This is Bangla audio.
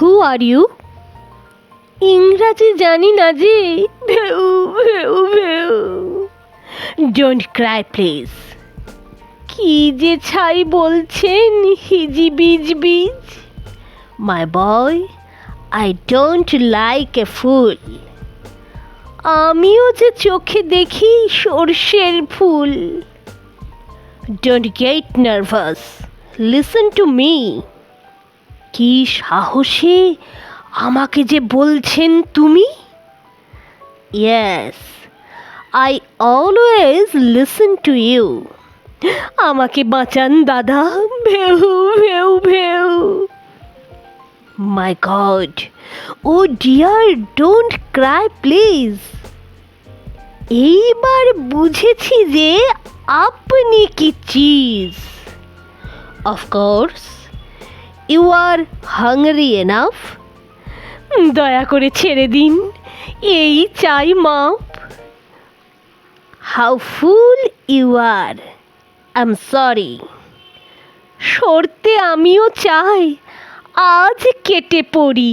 হু আর ইউ ইংরাজি জানি না যে। ভেউ ভেউ ভেউ। ডোন্ট ক্রাই প্লিজ কি যে ছাই বলছেন হিজি বিজ। বিজ my boy I don't like a fool আমিও যে চোখে দেখি সর্ষের ফুল। Don't get nervous listen to me কি সাহসে আমাকে যে বলছেন তুমি? Yes I always listen to you আমাকে বাঁচান দাদা। ভেউ ভেউ ভেউ। My God oh dear don't cry please এইবার বুঝেছি যে আপনি কি cheese of course you are hungry enough দয়া করে ছেড়ে দিন। এই চাই মাপ। How fool you are am sorry সরতে আমিও চাই আজ কেটে পড়ি।